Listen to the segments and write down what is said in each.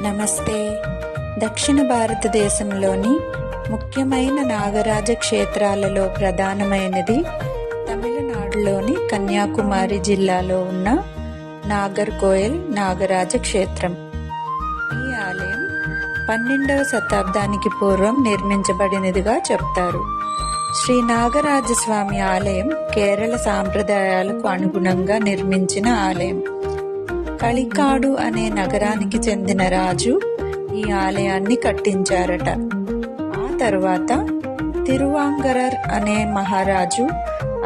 నమస్తే. దక్షిణ భారతదేశంలోని ముఖ్యమైన నాగరాజ క్షేత్రాలలో ప్రధానమైనది తమిళనాడులోని కన్యాకుమారి జిల్లాలో ఉన్న నాగర్కోయల్ నాగరాజ క్షేత్రం. ఈ ఆలయం పన్నెండవ శతాబ్దానికి పూర్వం నిర్మించబడినదిగా చెప్తారు. శ్రీ నాగరాజస్వామి ఆలయం కేరళ సాంప్రదాయాలకు అనుగుణంగా నిర్మించిన ఆలయం. కలికాడు అనే నగరానికి చెందిన రాజు ఈ ఆలయాన్ని కట్టించారట. ఆ తర్వాత తిరువాంగరర్ అనే మహారాజు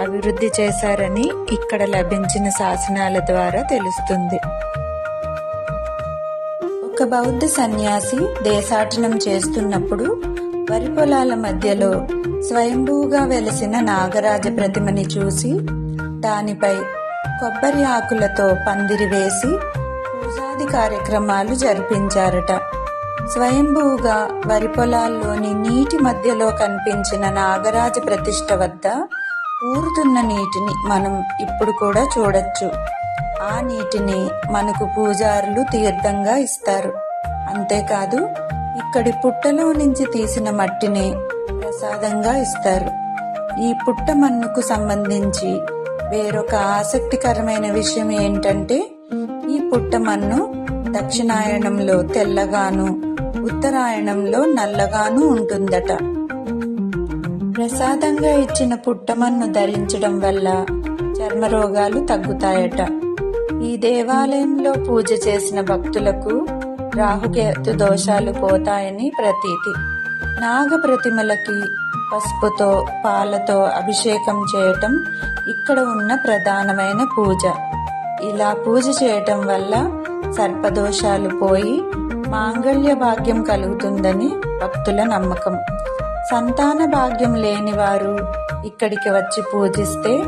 అభివృద్ధి చేశారని ఇక్కడ లభించిన శాసనాల ద్వారా తెలుస్తుంది. ఒక బౌద్ధ సన్యాసి దేశాటనం చేస్తున్నప్పుడు వరి పొలాల మధ్యలో స్వయంభూగా వెలసిన నాగరాజ ప్రతిమని చూసి దానిపై కొబ్బరి ఆకులతో పందిరి వేసి పూజాది కార్యక్రమాలు జరిపించారట. స్వయంభూగా వరి పొలాల్లోని నీటి మధ్యలో కనిపించిన నాగరాజ ప్రతిష్ట వద్ద ఊరుతున్న నీటిని మనం ఇప్పుడు కూడా చూడొచ్చు. ఆ నీటిని మనకు పూజారులు తీర్థంగా ఇస్తారు. అంతేకాదు ఇక్కడి పుట్టలో నుంచి తీసిన మట్టిని ప్రసాదంగా ఇస్తారు. ఈ పుట్ట మన్నుకు సంబంధించి వేరొక ఆసక్తికరమైన విషయం ఏంటంటే ఈ పుట్టమన్ను దక్షిణాయనంలో తెల్లగాను ఉత్తరాయణంలో నల్లగాను ఉంటుందట. ప్రసాదంగా ఇచ్చిన పుట్టమన్ను ధరించడం వల్ల చర్మ రోగాలు తగ్గుతాయట. ఈ దేవాలయంలో పూజ చేసిన భక్తులకు రాహుకేతు దోషాలు పోతాయని ప్రతీతి. నాగ ప్రతిమలకి పసుపుతో పాలతో అభిషేకం చేయటం ఇక్కడ ఉన్న ప్రధానమైన పూజ. ఇలా పూజ చేయటం వల్ల సర్పదోషాలు పోయి మాంగళ్య భాగ్యం కలుగుతుందని భక్తుల నమ్మకం. సంతాన భాగ్యం లేని వారు ఇక్కడికి వచ్చి పూజిస్తే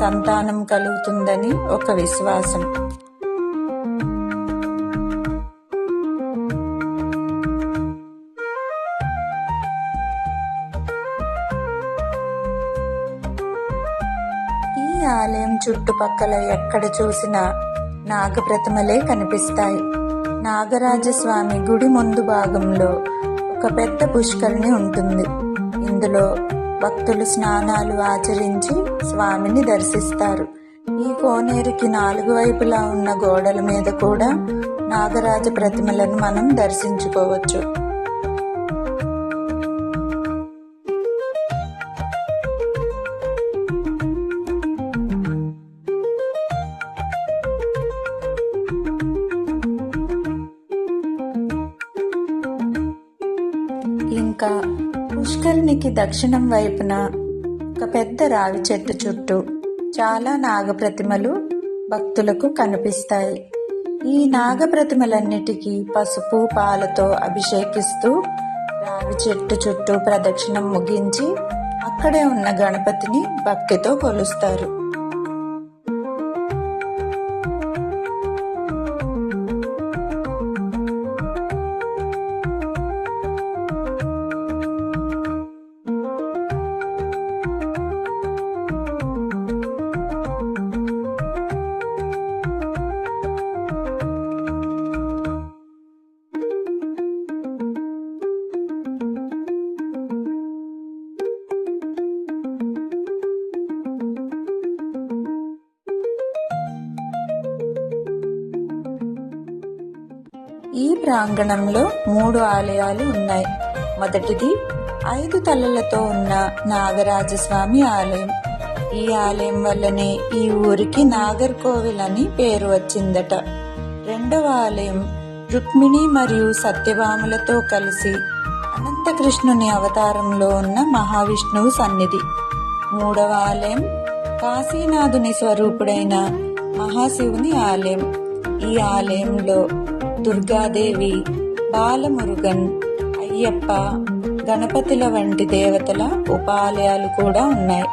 సంతానం కలుగుతుందని ఒక విశ్వాసం. ఆలయం చుట్టుపక్కల ఎక్కడ చూసినా నాగప్రతిమలే కనిపిస్తాయి. నాగరాజస్వామి గుడి ముందు భాగంలో ఒక పెద్ద పుష్కరిణి ఉంటుంది. ఇందులో భక్తులు స్నానాలు ఆచరించి స్వామిని దర్శిస్తారు. ఈ కోనేరుకి నాలుగు వైపులా ఉన్న గోడల మీద కూడా నాగరాజ ప్రతిమలను మనం దర్శించుకోవచ్చు. ఇంకా పుష్కరిణికి దక్షిణం వైపున ఒక పెద్ద రావి చెట్టు చుట్టూ చాలా నాగప్రతిమలు భక్తులకు కనిపిస్తాయి. ఈ నాగప్రతిమలన్నిటికీ పసుపు పాలతో అభిషేకిస్తూ రావి చెట్టు చుట్టూ ప్రదక్షిణం ముగించి అక్కడే ఉన్న గణపతిని భక్తితో కొలుస్తారు. ఈ ప్రాంగణంలో మూడు ఆలయాలు ఉన్నాయి. మొదటిది ఐదు తలలతో ఉన్న నాగరాజస్వామి ఆలయం. ఈ ఆలయం వల్లనే ఈ ఊరికి నాగర్కోవిల్ అని పేరు వచ్చిందట. రెండవ ఆలయం రుక్మిణి మరియు సత్యభాములతో కలిసి అనంతకృష్ణుని అవతారంలో ఉన్న మహావిష్ణువు సన్నిధి. మూడవ ఆలయం కాశీనాథుని స్వరూపుడైన మహాశివుని ఆలయం. ఈ ఆలయంలో దుర్గాదేవి బాలమురుగన్ అయ్యప్ప గణపతుల వంటి దేవతల ఉపాలయాలు కూడా ఉన్నాయి.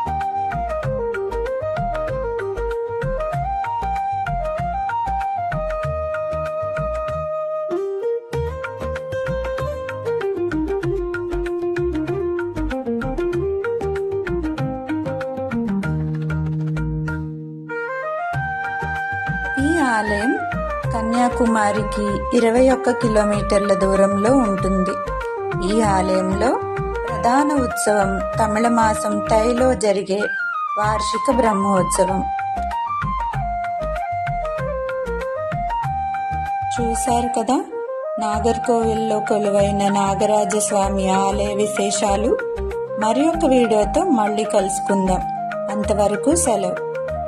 ఈ ఆలయం కన్యాకుమారికి ఇరవై ఒక్క కిలోమీటర్ల దూరంలో ఉంటుంది. ఈ ఆలయంలో ప్రధాన ఉత్సవం తమిళ మాసం తైలో జరిగే వార్షిక బ్రహ్మోత్సవం. చూశారు కదా? నాగర్కోవిల్లో కొలువైన నాగరాజస్వామి ఆలయ విశేషాలు. మరి ఒక వీడియోతో మళ్ళీ కలుసుకుందాం. అంతవరకు సెలవు.